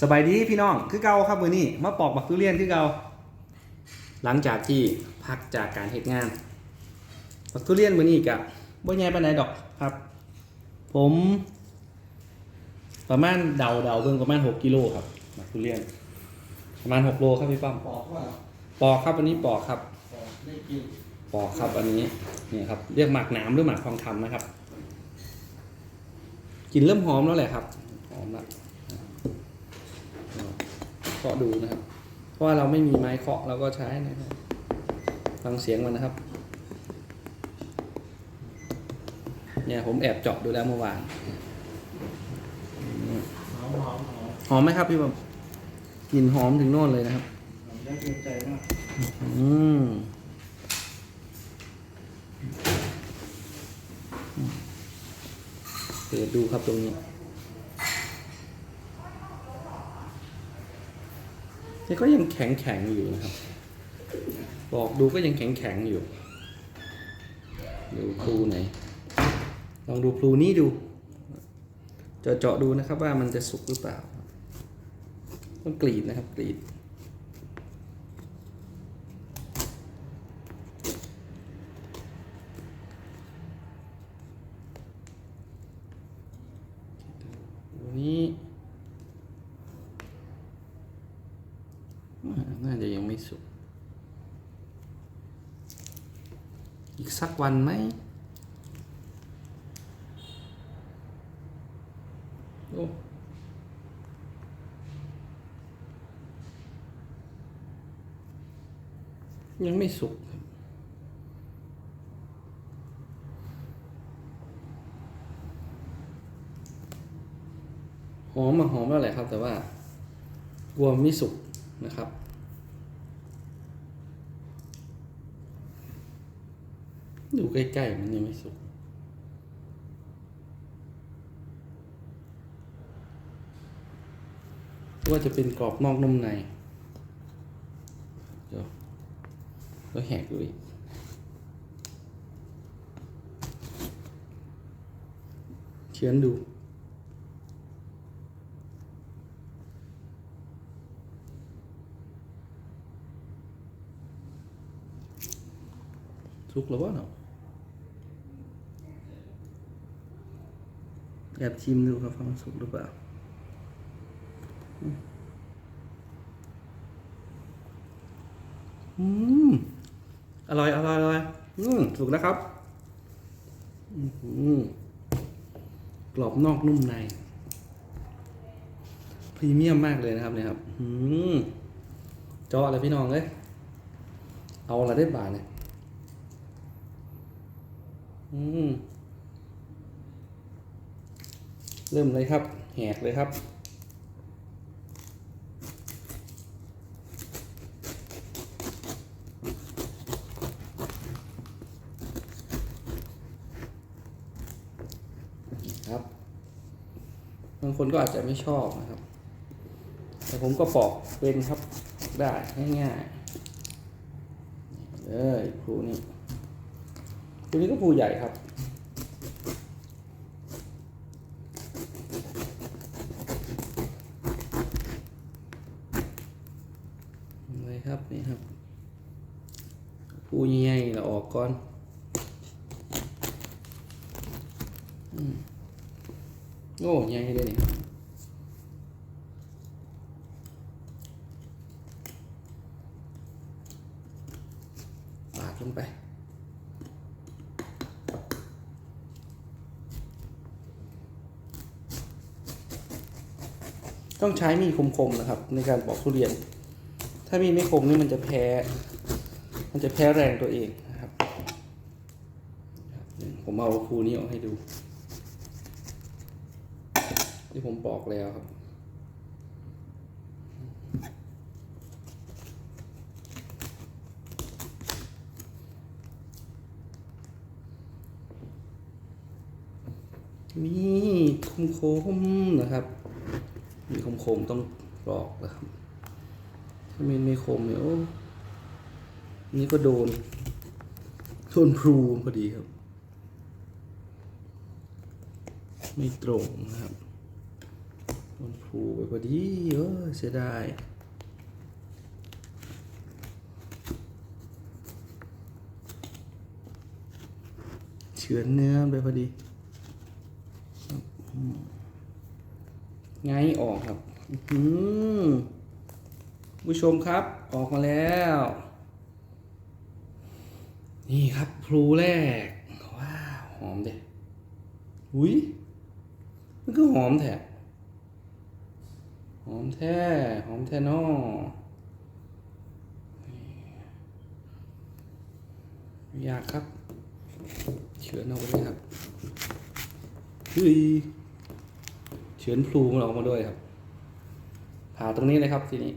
สบายดีพี่น้องคือเก่าครับมือนี้มาปอกบักทุเรียนคือเก่าหลังจากที่พักจากการเฮ็ดงาน บักทุเรียนมือนี้กะบ่ใหญ่ปานใดดอกครับ ผม ประมาณเดาเดาเบิ่งประมาณ 6กิโลครับบักทุเรียน ประมาณ 6 โลครับพี่ป้อมปอกว่าปอกครับอันนี้ปอกครับปอกได้กินปอกครับอันนี้เนี่ยครับเรียกหมากหนามหรือหมากทองคำนะครับกลินเริ่มหอมแล้วแหละครับหอมแล้ว เคาะดูนะครับ เพราะว่าเราไม่มีไม้เคาะเราก็ใช้นะครับฟังเสียงมันนะครับ เนี่ยผมแอบเจาะดูแล้วเมื่อวานหอมไหมครับพี่บอมกลิ่นหอมถึงโน่นเลยนะครับหอมได้กินใจมากอืมเปิดดูครับตรงนี้ นี่ก็ยังแข็งแข็งอยู่นะครับ บอกดูก็ยังแข็งแข็งอยู่ ดูพลูไหน ลองดูพลูนี้ดู เจาะเจาะดูนะครับว่ามันจะสุกหรือเปล่า ต้องกรีดนะครับกรีด ตัวนี้อ่าน่าจะยังไม่สุก อีกสักวันไหมโอ้ยังไม่สุกหอมมาหอมแล้วแหละครับ แต่ว่ากลัวไม่สุกนะครับ ดูใกล้ๆ มันยังไม่สุก ว่าจะเป็นกรอบนอกนุ่มใน เดี๋ยวแล้วแหกดูอีกเชื้อนดูสุกแล้ววะเนาะ แอบชิมดูครับว่าสุกหรือเปล่าอืมอร่อยอร่อยอร่อยอืมสุกแล้วครับอืมกรอบนอกนุ่มในพรีเมียมมากเลยนะครับเนี่ยครับอืมเจาะอะไรพี่น้องเลยเอาอะไรได้บาทเนี่ยอืม เริ่มเลยครับ แหกเลยครับ ครับ บางคนก็อาจจะไม่ชอบนะครับ แต่ผมก็ปอกเป็นครับ ได้ง่ายๆเลยครูนี่ตัวนี้ก็ภูใหญ่ครับ เลย ครับนี่ครับภูใหญ่ๆเราออกก่อนโอ้ใหญ่เลยนี่ปาดลงไปต้องใช้มีดคมๆนะครับ ในการปอกทุเรียน ถ้ามีไม่คมนี่มันจะแพ้ มันจะแพ้แรงตัวเองนะครับ ผมเอาคูนี้ออกให้ดู ที่ผมปอกแล้วครับมีคมๆนะครับ มีคมๆต้องปลอกนะครับ ถ้ามีไม่คมเนี่ยโอ้นี่ก็โดนโดนพลูพอดีครับ ไม่ตรงนะครับมันผูไปพอดีเออเสียดายเฉือนเนื้อไปพอดี ไงออกครับ อื้อหือ ผู้ชมครับออกมาแล้ว นี่ครับพลูแรก ว้าวหอมเด็อุ้ยมันก็หอมแท้หอมแท้หอมแท้นออยากครับ เฉือนเอาไว้เลยครับเฮ้ยเฉือนพลูมันออกมาด้วยครับผ่าตรงนี้เลยครับทีนี้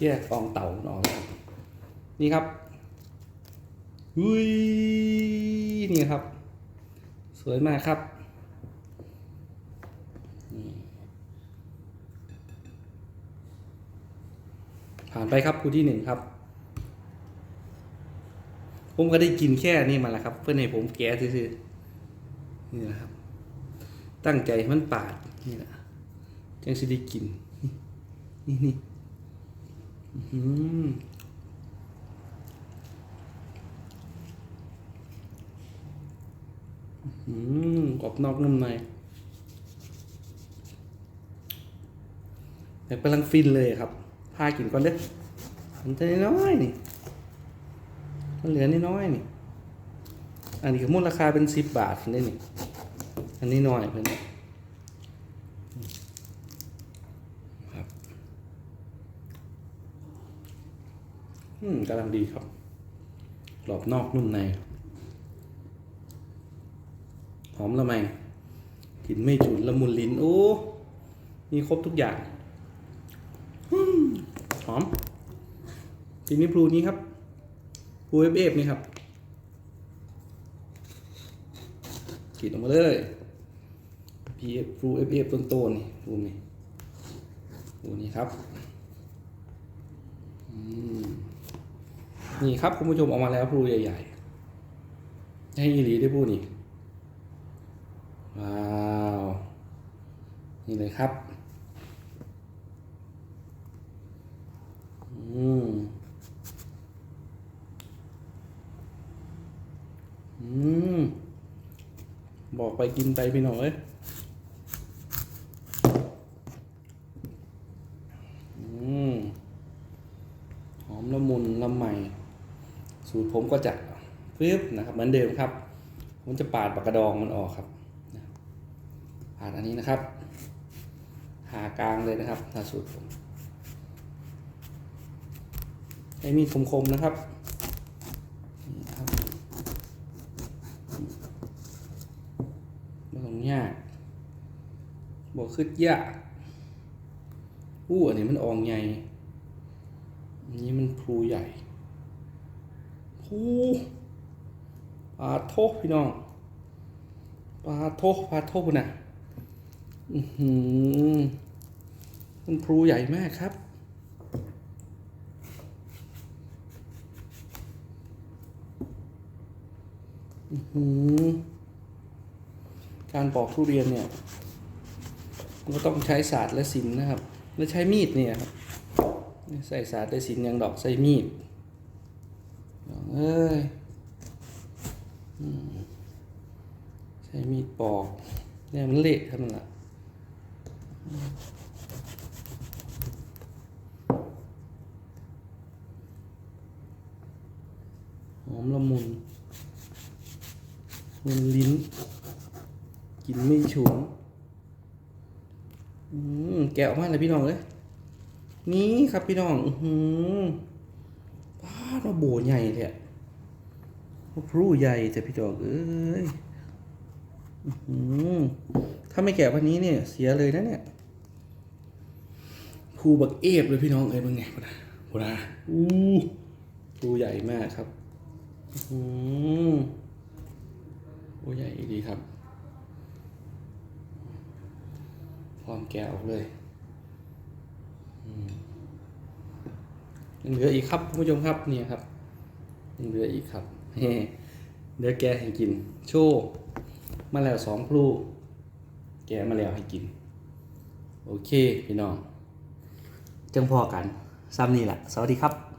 แยกฟองเต่ามันออกนี่ครับอุ้ยนี่ครับ สวยมากครับผ่านไปครับคู่ที่หนึ่งครับ ผมก็ได้กินแค่นี้มาแล้วครับ เพื่อนให้ผมแกะซื่อนี่นะครับ ตั้งใจมันปาดนี่แหละจังสิได้กิน นี่นี่ กรอบนอกนุ่มในแต่กำลังฟินเลยครับ พากินก่อนเด้อมันจะน้อยนี่ มันเหลือนน้อยนี่ อันนี้ก็มูลราคาเป็นสิบบาทได้นี่ อันนี้น้อยเพื่อนครับ อืมกำลังดีครับกรอบนอกนุ่มใน หอมละไมกลิ่นไม่ฉุนละมุนลิ้น โอ้ มีครบทุกอย่างอืมหอมทีนี้พลูนี้ครับพลูเอฟเอฟนี่ครับกรีดออกมาเลยพีเอฟพลูเอฟเอฟต้นโตนี่พลูนี่พลูนี้ครับ อืม นี่ครับคุณผู้ชมออกมาแล้วพลูใหญ่ๆ ให้อีหลีได้พูดนี่ว้าวนี่เลยครับอืมอืมบอกไปกินไปพี่น้องเอ้ยอืม หอมละมุนละไม สูตรผม ก็จะปึ๊บนะครับ เหมือนเดิมครับ ผมจะปาดปากกระดองมันออกครับปาดอันนี้นะครับ หากลางเลยนะครับถ้าสูตรผมใช้มีดคมๆนะครับนี่ครับไม่ต้บอกขึ้นยากอู้อันนี้มันอองใหญ่อันนี้มันพลูใหญ่ ปลาโทพี่น้องปลาโทปลาโทคุณน่ะอือหือมันพลูใหญ่มากครับ อือหือการปอกทุเรียนเนี่ยก็ต้องใช้ศาสตร์และศิลป์นะครับ และใช้มีดเนี่ยครับ ใส่ศาสตร์และศิลป์อย่างดอกใส่มีด เอ้ยใช้มีดปอกเนี่ยมันเละครับมันละหอมละมุนมุนลิ้น กินไม่ฉุนอืมแกะออกมาเลยพี่น้องเลยนี่ครับพี่น้อง อือ หือป้าดมาโบใหญ่เลยพรูใหญ่แต่พี่จอกเอ้ยอื้อหือถ้าไม่แกะวันนี้เนี่ย เสียเลยนะเนี่ยภูบักเอฟเลยพี่น้องเอ้ยเป็นไงพนะพนะอู้ภูใหญ่มากครับอือภูใหญ่ดีครับพร้อมแกะออกเลย ยัง เหลืออีกครับคุณผู้ชมครับเนี่ยครับยังเหลืออีกครับเฮ้เดี๋ยวแกให้กิน โชว์มาแล้วสองพลูแกมาแล้วให้กิน โอเค พี่น้องจังพอกันซ้ำนี่แหละ สวัสดีครับ